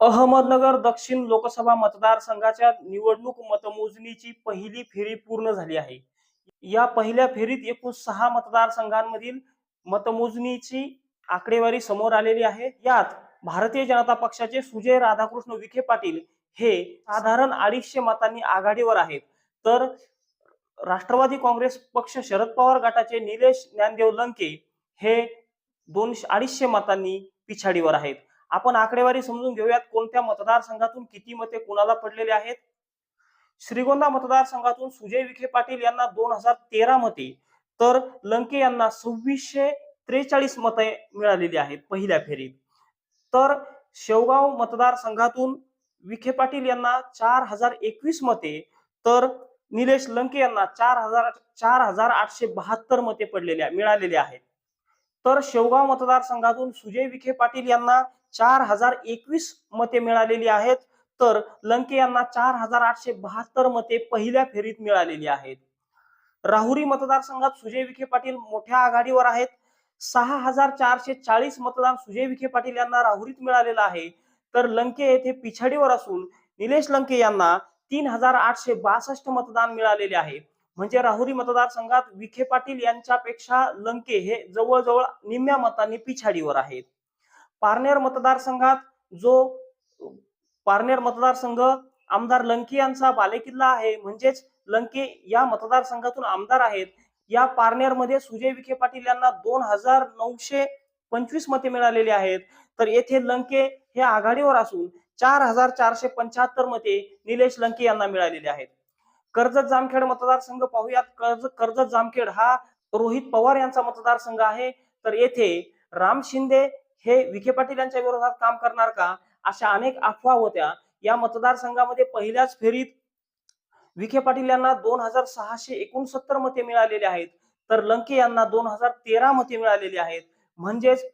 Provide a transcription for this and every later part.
अहमदनगर दक्षिण लोकसभा मतदारसंघाच्या निवडणूक मतमोजणीची पहिली फेरी पूर्ण झाली आहे. या पहिल्या फेरीत एकूण सहा मतदारसंघांमधील मतमोजणीची आकडेवारी समोर आलेली आहे. यात भारतीय जनता पक्षाचे सुजय राधाकृष्ण विखे पाटील हे साधारण अडीचशे मतांनी आघाडीवर आहेत. तर राष्ट्रवादी काँग्रेस पक्ष शरद पवार गटाचे निलेश ज्ञानदेव लंके हे दोनशे अडीचशे मतांनी पिछाडीवर आहेत. आपण आकडेवारी समजून घेऊयात कोणत्या मतदारसंघातून किती मते कुणाला पडलेले आहेत? श्रीगोंदा मतदारसंघातून सुजय विखे पाटील यांना दोन हजार तेरा मते तर लंके यांना सव्वीसशे त्रेचाळीस मते मिळालेली आहेत पहिल्या फेरीत. तर शेवगाव मतदारसंघातून विखे पाटील यांना चार हजार एकवीस मते तर निलेश लंके यांना चार हजार चार हजार आठशे बहात्तर मते पडलेल्या मिळालेल्या आहेत. तर शेवगाव मतदारसंघातून सुजय विखे पाटील यांना चार हजार एकवीस मते मिळालेली आहेत. तर लंके यांना चार हजार आठशे बहात्तर मते पहिल्या फेरीत मिळालेली आहेत. राहुरी मतदारसंघात सुजय विखे पाटील मोठ्या आघाडीवर आहेत. सहा हजार चारशे चाळीस मतदान सुजय विखे पाटील यांना राहुरीत मिळालेलं आहे. तर लंके येथे पिछाडीवर असून निलेश लंके यांना तीन हजार आठशे बासष्ट मतदान मिळालेले आहे. म्हणजे राहुरी मतदारसंघात विखे पाटील यांच्यापेक्षा लंके हे जवळजवळ निम्म्या मतांनी पिछाडीवर आहेत. पारनेर मतदारसंघात जो पारनेर मतदारसंघ आमदार लंके यांचा बालेकिल्ला आहे म्हणजेच लंके या मतदारसंघातून आमदार आहेत. या पारनेरमध्ये सुजय विखे पाटील यांना दोन हजार नऊशे पंचवीस मते मिळालेली आहेत. तर येथे लंके हे आघाडीवर असून चार हजार चारशे पंच्याहत्तर मते निलेश लंके यांना मिळालेली आहेत. कर्जत जामखेड मतदारसंघ पाहूयात. कर्ज कर्जत जामखेड हा रोहित पवार यांचा मतदारसंघ आहे. तर येथे राम शिंदे हे विखे पाटील यांच्या विरोधात काम करणार का? अशा अनेक अफवा होत्या. या मतदारसंघामध्ये पहिल्याच फेरीत विखे पाटील यांना दोन हजार सहाशे एकोणसत्तर मते मिळालेली आहेत. तर लंके यांना दोन हजार तेरा मते मिळालेली आहेत. म्हणजेच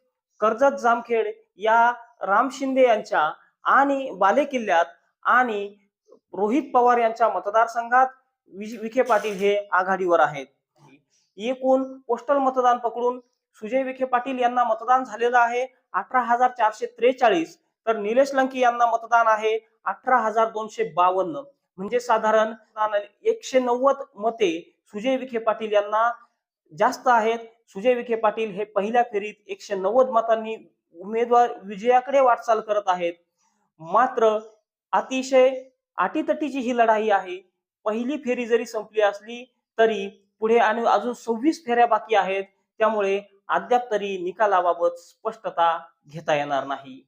कर्जत जामखेड या राम शिंदे यांच्या आणि बालेकिल्ल्यात आणि रोहित पवार यांच्या मतदारसंघात विखे पाटील हे आघाडीवर आहेत. एकूण पोस्टल मतदान पकडून सुजय विखे पाटील यांना मतदान झालेलं आहे अठरा हजार चारशे त्रेचाळीस तर निलेश लंकी यांना मतदान आहे अठरा हजार दोनशे बावन्न. म्हणजे साधारण एकशे नव्वद मते सुजय विखे पाटील यांना जास्त आहेत. सुजय विखे पाटील हे पहिल्या फेरीत एकशे नव्वद मतांनी उमेदवार विजयाकडे वाटचाल करत आहेत. मात्र अतिशय अटीतटीची ही लढाई आहे. पहिली फेरी जरी संपली असली तरी पुढे आणि अजून सव्वीस फेऱ्या बाकी आहेत. त्यामुळे अद्याप तरी निकालाबाबत स्पष्टता घेता येणार नाही.